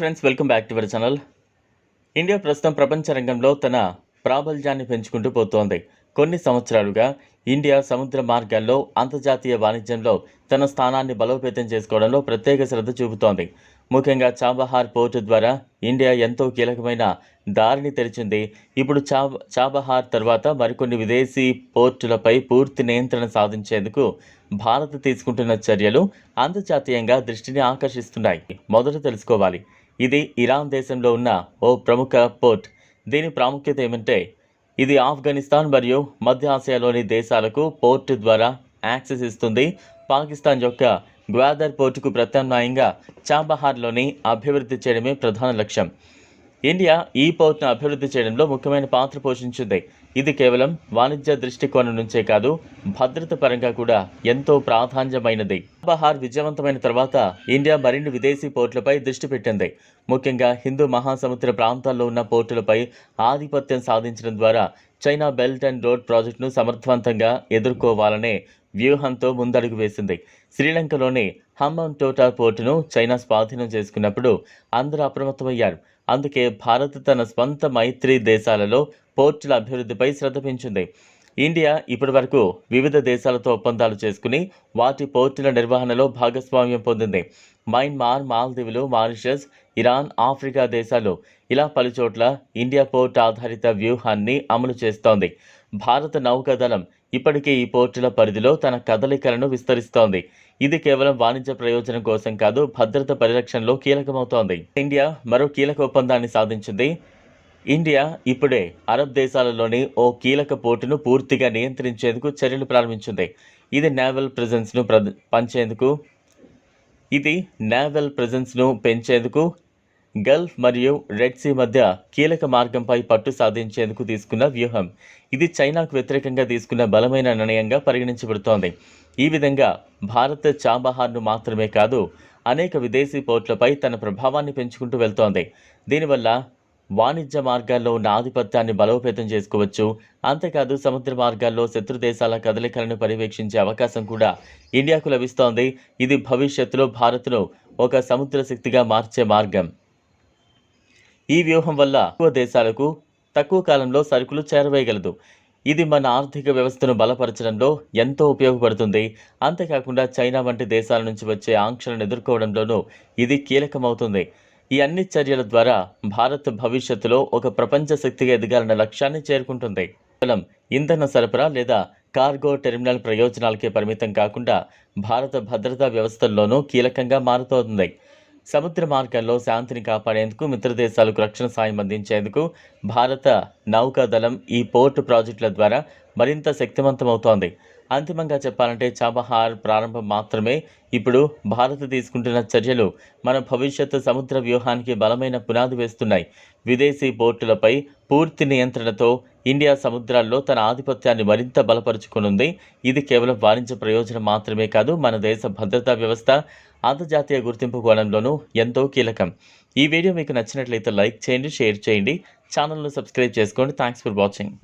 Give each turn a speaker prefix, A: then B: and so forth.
A: Friends welcome back to our channel India ప్రస్తుతం ప్రపంచ రంగంలో తన ప్రాబల్యాన్ని పెంచుకుంటూ పోతోంది. కొన్ని సంవత్సరాలుగా ఇండియా సముద్ర మార్గాల్లో అంతర్జాతీయ వాణిజ్యంలో తన స్థానాన్ని బలోపేతం చేసుకోవడంలో ప్రత్యేక శ్రద్ధ చూపుతోంది. ముఖ్యంగా చాబహార్ పోర్టు ద్వారా ఇండియా ఎంతో కీలకమైన దారిని తెరిచింది. ఇప్పుడు చా చాబహార్ తర్వాత మరికొన్ని విదేశీ పోర్టులపై పూర్తి నియంత్రణ సాధించేందుకు భారత్ తీసుకుంటున్న చర్యలు అంతర్జాతీయంగా దృష్టిని ఆకర్షిస్తున్నాయి. మొదట తెలుసుకోవాలి. ఇది ఇరాన్ దేశంలో ఉన్న ఓ ప్రముఖ పోర్ట్. దీని ప్రాముఖ్యత ఏమంటే ఇది ఆఫ్ఘనిస్తాన్ మరియు మధ్య ఆసియాలోని దేశాలకు పోర్ట్ ద్వారా యాక్సెస్ ఇస్తుంది. పాకిస్తాన్ యొక్క గ్వాదర్ పోర్టుకు ప్రత్యామ్నాయంగా చాబహార్లోని అభివృద్ధి చేయడమే ప్రధాన లక్ష్యం. ఇండియా ఈ పోర్ట్ను అభివృద్ధి చేయడంలో ముఖ్యమైన పాత్ర పోషించింది. ఇది కేవలం వాణిజ్య దృష్టికోణం నుంచే కాదు భద్రత పరంగా కూడా ఎంతో ప్రాధాన్యమైనది. బహార్ విజయవంతమైన తర్వాత ఇండియా మరిన్ని విదేశీ పోర్టులపై దృష్టి పెట్టింది. ముఖ్యంగా హిందూ మహాసముద్ర ప్రాంతాల్లో ఉన్న పోర్టులపై ఆధిపత్యం సాధించడం ద్వారా చైనా బెల్ట్ అండ్ రోడ్ ప్రాజెక్టును సమర్థవంతంగా ఎదుర్కోవాలనే వ్యూహంతో ముందడుగు వేసింది. శ్రీలంకలోని హమ్మన్ టోటా పోర్టును చైనా స్వాధీనం చేసుకున్నప్పుడు అందరూ అప్రమత్తమయ్యారు. అందుకే భారత్ తన స్వంత మైత్రి దేశాలలో పోర్టుల అభివృద్ధిపై శ్రద్ధ పెంచింది. ఇండియా ఇప్పటివరకు వివిధ దేశాలతో ఒప్పందాలు చేసుకుని వాటి పోర్టుల నిర్వహణలో భాగస్వామ్యం పొందింది. మయన్మార్ మాల్దీవులు మారిషస్ ఇరాన్ ఆఫ్రికా దేశాలు ఇలా పలుచోట్ల ఇండియా పోర్ట్ ఆధారిత వ్యూహాన్ని అమలు చేస్తోంది. భారత నౌకాదళం ఇప్పటికే ఈ పోర్టుల పరిధిలో తన కదలికలను విస్తరిస్తోంది. ఇది కేవలం వాణిజ్య ప్రయోజనం కోసం కాదు భద్రత పరిరక్షణలో కీలకమవుతోంది. ఇండియా మరో కీలక ఒప్పందాన్ని సాధించింది. ఇండియా ఇప్పుడే అరబ్ దేశాలలోని ఓ కీలక పోర్టును పూర్తిగా నియంత్రించేందుకు చర్యలు ప్రారంభించింది. ఇది నేవల్ ప్రెజెన్స్ను ప్ర పంచేందుకు ఇది నేవల్ ప్రెజెన్స్ను పెంచేందుకు గల్ఫ్ మరియు రెడ్ సీ మధ్య కీలక మార్గంపై పట్టు సాధించేందుకు తీసుకున్న వ్యూహం. ఇది చైనాకు వ్యతిరేకంగా తీసుకున్న బలమైన నిర్ణయంగా పరిగణించబడుతోంది. ఈ విధంగా భారత్ చాబహార్ను మాత్రమే కాదు అనేక విదేశీ పోర్టులపై తన ప్రభావాన్ని పెంచుకుంటూ వెళ్తోంది. దీనివల్ల వాణిజ్య మార్గాల్లో ఉన్న ఆధిపత్యాన్ని బలోపేతం చేసుకోవచ్చు. అంతేకాదు సముద్ర మార్గాల్లో శత్రు దేశాల కదలికలను పర్యవేక్షించే అవకాశం కూడా ఇండియాకు లభిస్తోంది. ఇది భవిష్యత్తులో భారత్ను ఒక సముద్ర శక్తిగా మార్చే మార్గం. ఈ వ్యూహం వల్ల ఎక్కువ దేశాలకు తక్కువ కాలంలో సరుకులు చేరవేయగలదు. ఇది మన ఆర్థిక వ్యవస్థను బలపరచడంలో ఎంతో ఉపయోగపడుతుంది. అంతేకాకుండా చైనా వంటి దేశాల నుంచి వచ్చే ఆంక్షలను ఎదుర్కోవడంలోనూ ఇది కీలకమవుతుంది. ఈ అన్ని చర్యల ద్వారా భారత్ భవిష్యత్తులో ఒక ప్రపంచ శక్తిగా ఎదగాలన్న లక్ష్యాన్ని చేరుకుంటుంది. కేవలం ఇంధన సరఫరా లేదా కార్గో టెర్మినల్ ప్రయోజనాలకే పరిమితం కాకుండా భారత భద్రతా వ్యవస్థల్లోనూ కీలకంగా మారుతోంది. సముద్ర మార్గాల్లో శాంతిని కాపాడేందుకు మిత్రదేశాలకు రక్షణ సాయం అందించేందుకు భారత నౌకాదళం ఈ పోర్టు ప్రాజెక్టుల ద్వారా మరింత శక్తివంతమవుతోంది. అంతిమంగా చెప్పాలంటే చాబహార్ ప్రారంభం మాత్రమే. ఇప్పుడు భారత్ తీసుకుంటున్న చర్యలు మన భవిష్యత్తు సముద్ర వ్యూహానికి బలమైన పునాది వేస్తున్నాయి. విదేశీ పోర్టులపై పూర్తి నియంత్రణతో ఇండియా సముద్రాల్లో తన ఆధిపత్యాన్ని మరింత బలపరుచుకునుంది. ఇది కేవలం వాణిజ్య ప్రయోజనం మాత్రమే కాదు మన దేశ భద్రతా వ్యవస్థ అంతర్జాతీయ గుర్తింపు కోణంలోనూ ఎంతో కీలకం. ఈ వీడియో మీకు నచ్చినట్లయితే లైక్ చేయండి షేర్ చేయండి. ఛానల్ను సబ్స్క్రైబ్ చేసుకోండి. Thanks for watching.